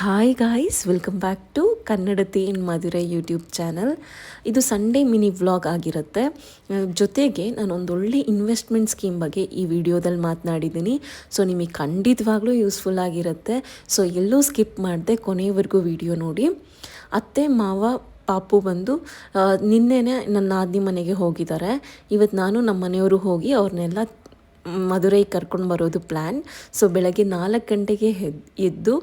Hi guys welcome back to Kannada in Madurai YouTube channel ಇದು Sunday mini vlog ಆಗಿರುತ್ತೆ. ಜೊತೆಗೆ ನಾನು ಒಳ್ಳೆ ಇನ್ವೆಸ್ಟ್ಮೆಂಟ್ ಸ್ಕೀಮ್ ಬಗ್ಗೆ ಈ ವಿಡಿಯೋದಲ್ಲಿ ಮಾತನಾಡಿದ್ದೀನಿ. ಸೊ ನಿಮಗೆ ಖಂಡಿತವಾಗ್ಲೂ ಯೂಸ್ಫುಲ್ ಆಗಿರುತ್ತೆ. ಸೊ ಎಲ್ಲೂ ಸ್ಕಿಪ್ ಮಾಡಿದೆ ಕೊನೆಯವರೆಗೂ ವಿಡಿಯೋ ನೋಡಿ. ಅತ್ತೆ, ಮಾವ, ಪಾಪು ಬಂದು ನಿನ್ನೆನೇ ನನ್ನ ನಾದಿನಿ ಮನೆಗೆ ಹೋಗಿದ್ದಾರೆ. ಇವತ್ತು ನಾನು ನಮ್ಮ ಮನೆಯವರು ಹೋಗಿ ಅವ್ರನ್ನೆಲ್ಲ ಮದುರೈ ಕರ್ಕೊಂಡು ಬರೋದು ಪ್ಲ್ಯಾನ್ ಸೊ ಬೆಳಗ್ಗೆ ನಾಲ್ಕು ಗಂಟೆಗೆ ಎದ್ದು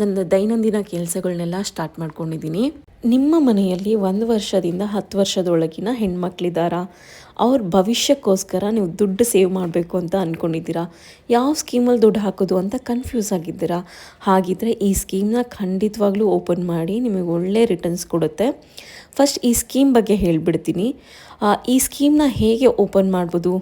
ನನ್ನ ದೈನಂದಿನ ಕೆಲಸಗಳನ್ನೆಲ್ಲ ಸ್ಟಾರ್ಟ್ ಮಾಡ್ಕೊಂಡಿದ್ದೀನಿ. ನಿಮ್ಮ ಮನೆಯಲ್ಲಿ ಒಂದು ವರ್ಷದಿಂದ ಹತ್ತು ವರ್ಷದೊಳಗಿನ ಹೆಣ್ಮಕ್ಳಿದ್ದಾರಾ ಅವ್ರ ಭವಿಷ್ಯಕ್ಕೋಸ್ಕರ ನೀವು ದುಡ್ಡು ಸೇವ್ ಮಾಡಬೇಕು ಅಂತ ಅಂದ್ಕೊಂಡಿದ್ದೀರಾ ಯಾವ ಸ್ಕೀಮಲ್ಲಿ ದುಡ್ಡು ಹಾಕೋದು ಅಂತ ಕನ್ಫ್ಯೂಸ್ ಆಗಿದ್ದೀರಾ? ಹಾಗಿದ್ದರೆ ಈ ಸ್ಕೀಮ್ನ ಖಂಡಿತವಾಗ್ಲೂ ಓಪನ್ ಮಾಡಿ ನಿಮಗೆ ಒಳ್ಳೆ ರಿಟರ್ನ್ಸ್ ಕೊಡುತ್ತೆ. ಫಸ್ಟ್ ಈ ಸ್ಕೀಮ್ ಬಗ್ಗೆ ಹೇಳಿಬಿಡ್ತೀನಿ. ಈ ಸ್ಕೀಮ್ನ ಹೇಗೆ ಓಪನ್ ಮಾಡ್ಬೋದು?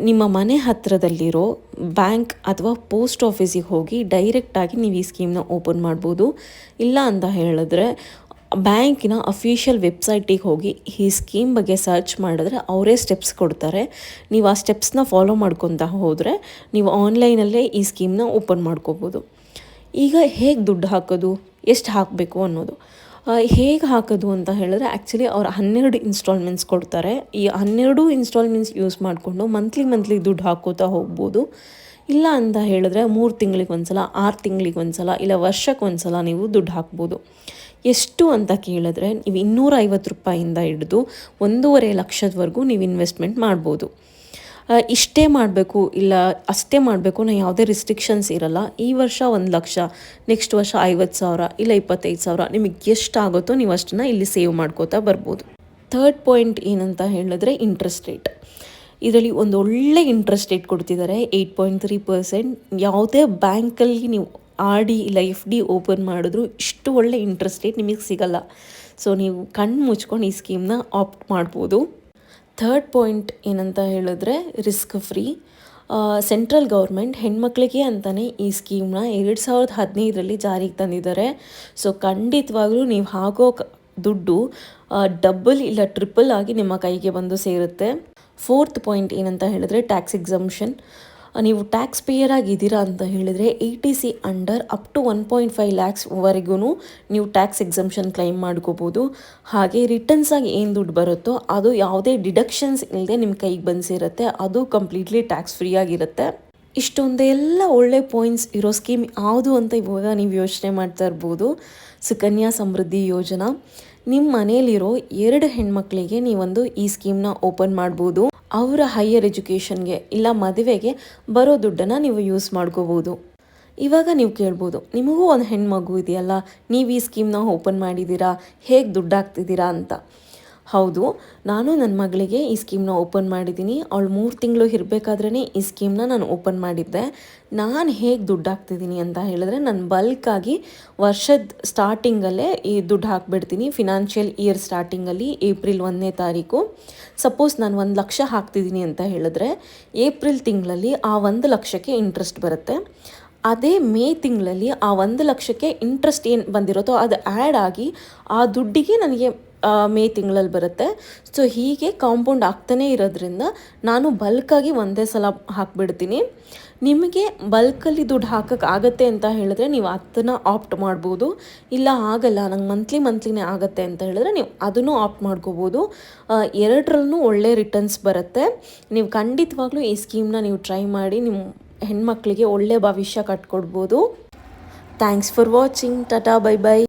ನಿಮ್ಮ ಮನೆ ಹತ್ತಿರದಲ್ಲಿರೋ ಬ್ಯಾಂಕ್ ಅಥವಾ ಪೋಸ್ಟ್ ಆಫೀಸಿಗೆ ಹೋಗಿ ಡೈರೆಕ್ಟಾಗಿ ನೀವು ಈ ಸ್ಕೀಮ್ನ ಓಪನ್ ಮಾಡ್ಬೋದು. ಇಲ್ಲ ಅಂತ ಹೇಳಿದ್ರೆ, ಬ್ಯಾಂಕಿನ ಅಫಿಷಿಯಲ್ ವೆಬ್ಸೈಟಿಗೆ ಹೋಗಿ ಈ ಸ್ಕೀಮ್ ಬಗ್ಗೆ ಸರ್ಚ್ ಮಾಡಿದ್ರೆ ಅವರೇ ಸ್ಟೆಪ್ಸ್ ಕೊಡ್ತಾರೆ. ನೀವು ಆ ಸ್ಟೆಪ್ಸ್ನ ಫಾಲೋ ಮಾಡ್ಕೊತಾ ಹೋದರೆ ನೀವು ಆನ್ಲೈನಲ್ಲೇ ಈ ಸ್ಕೀಮ್ನ ಓಪನ್ ಮಾಡ್ಕೋಬೋದು. ಈಗ ಹೇಗೆ ದುಡ್ಡು ಹಾಕೋದು? ಎಷ್ಟು ಹಾಕಬೇಕು ಅನ್ನೋದು. ಹೇಗೆ ಹಾಕೋದು ಅಂತ ಹೇಳಿದ್ರೆ ಆ್ಯಕ್ಚುಲಿ ಅವ್ರು ಹನ್ನೆರಡು ಇನ್ಸ್ಟಾಲ್ಮೆಂಟ್ಸ್ ಕೊಡ್ತಾರೆ. ಈ ಹನ್ನೆರಡು ಇನ್ಸ್ಟಾಲ್ಮೆಂಟ್ಸ್ ಯೂಸ್ ಮಾಡಿಕೊಂಡು ಮಂತ್ಲಿ ಮಂತ್ಲಿ ದುಡ್ಡು ಹಾಕೋತಾ ಹೋಗ್ಬೋದು. ಇಲ್ಲ ಅಂತ ಹೇಳಿದ್ರೆ ಮೂರು ತಿಂಗಳಿಗೆ ಒಂದ್ಸಲ, ಆರು ತಿಂಗಳಿಗೆ ಒಂದ್ಸಲ, ಇಲ್ಲ ವರ್ಷಕ್ಕೆ ಒಂದ್ಸಲ ನೀವು ದುಡ್ಡು ಹಾಕ್ಬೋದು. ಎಷ್ಟು ಅಂತ ಕೇಳಿದ್ರೆ ನೀವು ಇನ್ನೂರೈವತ್ತು ರೂಪಾಯಿಂದ ಹಿಡಿದು ಒಂದೂವರೆ ಲಕ್ಷದವರೆಗೂ ನೀವು ಇನ್ವೆಸ್ಟ್ಮೆಂಟ್ ಮಾಡ್ಬೋದು. ಇಷ್ಟೇ ಮಾಡಬೇಕು ಇಲ್ಲ ಅಷ್ಟೇ ಮಾಡಬೇಕು ನಾನು ಯಾವುದೇ ರಿಸ್ಟ್ರಿಕ್ಷನ್ಸ್ ಇರಲ್ಲ. ಈ ವರ್ಷ ಒಂದು ಲಕ್ಷ ನೆಕ್ಸ್ಟ್ ವರ್ಷ ಐವತ್ತು ಸಾವಿರ ಇಲ್ಲ ಇಪ್ಪತ್ತೈದು ಸಾವಿರ. ನಿಮಗೆ ಎಷ್ಟು ಆಗುತ್ತೋ ನೀವು ಅಷ್ಟನ್ನು ಇಲ್ಲಿ ಸೇವ್ ಮಾಡ್ಕೋತಾ ಬರ್ಬೋದು. ಥರ್ಡ್ ಪಾಯಿಂಟ್ ಏನಂತ ಹೇಳಿದ್ರೆ ಇಂಟ್ರೆಸ್ಟ್ ರೇಟ್ ಇದರಲ್ಲಿ ಒಂದು ಒಳ್ಳೆ ಇಂಟ್ರೆಸ್ಟ್ ರೇಟ್ ಕೊಡ್ತಿದ್ದಾರೆ ಏಯ್ಟ್ ಪಾಯಿಂಟ್ ತ್ರೀ ಪರ್ಸೆಂಟ್ ಯಾವುದೇ ಬ್ಯಾಂಕಲ್ಲಿ ನೀವು ಆರ್ ಡಿ ಇಲ್ಲ ಎಫ್ ಡಿ ಓಪನ್ ಮಾಡಿದ್ರು ಇಷ್ಟು ಒಳ್ಳೆ ಇಂಟ್ರೆಸ್ಟ್ ರೇಟ್ ನಿಮಗೆ ಸಿಗಲ್ಲ. ಸೊ ನೀವು ಕಣ್ಣು ಮುಚ್ಕೊಂಡು ಈ ಸ್ಕೀಮ್ನ ಆಪ್ಟ್ ಮಾಡ್ಬೋದು. ಥರ್ಡ್ ಪಾಯಿಂಟ್ ಏನಂತ ಹೇಳಿದ್ರೆ ರಿಸ್ಕ್ ಫ್ರೀ. ಸೆಂಟ್ರಲ್ ಗೌರ್ಮೆಂಟ್ ಹೆಣ್ಮಕ್ಳಿಗೆ ಅಂತಲೇ ಈ ಸ್ಕೀಮ್ನ ಎರಡು ಸಾವಿರದ ಹದಿನೈದರಲ್ಲಿ ಜಾರಿಗೆ ತಂದಿದ್ದಾರೆ. ಸೊ ಖಂಡಿತವಾಗ್ಲೂ ನೀವು ಹಾಕೋ ದುಡ್ಡು ಡಬ್ಬಲ್ ಇಲ್ಲ ಟ್ರಿಪಲ್ ಆಗಿ ನಿಮ್ಮ ಕೈಗೆ ಬಂದು ಸೇರುತ್ತೆ. ಫೋರ್ತ್ ಪಾಯಿಂಟ್ ಏನಂತ ಹೇಳಿದ್ರೆ ಟ್ಯಾಕ್ಸ್ ಎಕ್ಸಮ್ಷನ್. ನೀವು ಟ್ಯಾಕ್ಸ್ ಪೇಯರ್ ಆಗಿದ್ದೀರಾ ಅಂತ ಹೇಳಿದರೆ eighty C under up to one point five ಲ್ಯಾಕ್ಸ್ವರೆಗೂ ನೀವು ಟ್ಯಾಕ್ಸ್ ಎಕ್ಸಮ್ಷನ್ ಕ್ಲೈಮ್ ಮಾಡ್ಕೋಬೋದು. ಹಾಗೆ ರಿಟರ್ನ್ಸ್ ಆಗಿ ಏನು ದುಡ್ಡು ಬರುತ್ತೋ ಅದು ಯಾವುದೇ ಡಿಡಕ್ಷನ್ಸ್ ಇಲ್ಲದೆ ನಿಮ್ಮ ಕೈಗೆ ಬಂದಿರುತ್ತೆ. ಅದು ಕಂಪ್ಲೀಟ್ಲಿ ಟ್ಯಾಕ್ಸ್ ಫ್ರೀ ಆಗಿರುತ್ತೆ. ಇಷ್ಟೊಂದೆಲ್ಲ ಒಳ್ಳೆ ಪಾಯಿಂಟ್ಸ್ ಇರೋ ಸ್ಕೀಮ್ ಯಾವುದು ಅಂತ ಇವಾಗ ನೀವು ಯೋಚನೆ ಮಾಡ್ತಾ ಇರ್ಬೋದು. ಸುಕನ್ಯಾ ಸಮೃದ್ಧಿ ಯೋಜನಾ. ನಿಮ್ಮ ಮನೆಯಲ್ಲಿರೋ ಎರಡು ಹೆಣ್ಮಕ್ಳಿಗೆ ನೀವೊಂದು ಈ ಸ್ಕೀಮ್ನ ಓಪನ್ ಮಾಡ್ಬೋದು. ಅವರ ಹೈಯರ್ ಎಜುಕೇಷನ್ಗೆ ಇಲ್ಲ ಮದುವೆಗೆ ಬರೋ ದುಡ್ಡನ್ನು ನೀವು ಯೂಸ್ ಮಾಡ್ಕೋಬೋದು. ಇವಾಗ ನೀವು ಕೇಳ್ಬೋದು, ನಿಮಗೂ ಒಂದು ಹೆಣ್ಮಗು ಇದೆಯಲ್ಲ, ನೀವು ಈ ಸ್ಕೀಮ್ನ ಓಪನ್ ಮಾಡಿದ್ದೀರಾ ಹೇಗೆ ದುಡ್ಡು ಹಾಕ್ತಿದ್ದೀರಾ ಅಂತ. ಹೌದು, ನಾನು ನನ್ನ ಮಗಳಿಗೆ ಈ ಸ್ಕೀಮ್ನ ಓಪನ್ ಮಾಡಿದ್ದೀನಿ. ಅವಳು ಮೂರು ತಿಂಗಳು ಇರಬೇಕಾದ್ರೇ ಈ ಸ್ಕೀಮ್ನ ನಾನು ಓಪನ್ ಮಾಡಿದ್ದೆ. ನಾನು ಹೇಗೆ ದುಡ್ಡು ಹಾಕ್ತಿದ್ದೀನಿ ಅಂತ ಹೇಳಿದ್ರೆ, ನಾನು ಬಲ್ಕಾಗಿ ವರ್ಷದ ಸ್ಟಾರ್ಟಿಂಗಲ್ಲೇ ಈ ದುಡ್ಡು ಹಾಕ್ಬಿಡ್ತೀನಿ. ಫಿನಾನ್ಷಿಯಲ್ ಇಯರ್ ಸ್ಟಾರ್ಟಿಂಗಲ್ಲಿ ಏಪ್ರಿಲ್ ಒಂದನೇ ತಾರೀಕು. ಸಪೋಸ್ ನಾನು ಒಂದು ಲಕ್ಷ ಹಾಕ್ತಿದ್ದೀನಿ ಅಂತ ಹೇಳಿದ್ರೆ, ಏಪ್ರಿಲ್ ತಿಂಗಳಲ್ಲಿ ಆ ಒಂದು ಲಕ್ಷಕ್ಕೆ ಇಂಟ್ರೆಸ್ಟ್ ಬರುತ್ತೆ. ಅದೇ ಮೇ ತಿಂಗಳಲ್ಲಿ ಆ ಒಂದು ಲಕ್ಷಕ್ಕೆ ಇಂಟ್ರೆಸ್ಟ್ ಏನು ಬಂದಿರುತ್ತೋ ಅದು ಆ್ಯಡ್ ಆಗಿ ಆ ದುಡ್ಡಿಗೆ ನನಗೆ ಮೇ ತಿಂಗಳಲ್ಲಿ ಬರುತ್ತೆ. ಸೊ ಹೀಗೆ ಕಾಂಪೌಂಡ್ ಆಗ್ತಾನೇ ಇರೋದ್ರಿಂದ ನಾನು ಬಲ್ಕಾಗಿ ಒಂದೇ ಸಲ ಹಾಕ್ಬಿಡ್ತೀನಿ. ನಿಮಗೆ ಬಲ್ಕಲ್ಲಿ ದುಡ್ಡು ಹಾಕಕ್ಕೆ ಆಗತ್ತೆ ಅಂತ ಹೇಳಿದ್ರೆ ನೀವು ಅದನ್ನು ಆಪ್ಟ್ ಮಾಡ್ಬೋದು. ಇಲ್ಲ ಆಗಲ್ಲ, ನಂಗೆ ಮಂತ್ಲಿ ಮಂತ್ಲಿನೇ ಆಗತ್ತೆ ಅಂತ ಹೇಳಿದ್ರೆ ನೀವು ಅದನ್ನು ಆಪ್ಟ್ ಮಾಡ್ಕೋಬೋದು. ಎರಡರಲ್ಲೂ ಒಳ್ಳೆ ರಿಟರ್ನ್ಸ್ ಬರುತ್ತೆ. ನೀವು ಖಂಡಿತವಾಗ್ಲೂ ಈ ಸ್ಕೀಮ್ನ ನೀವು ಟ್ರೈ ಮಾಡಿ ನಿಮ್ಮ ಹೆಣ್ಮಕ್ಳಿಗೆ ಒಳ್ಳೆ ಭವಿಷ್ಯ ಕಟ್ಕೊಡ್ಬೋದು. Thanks for watching tata bye bye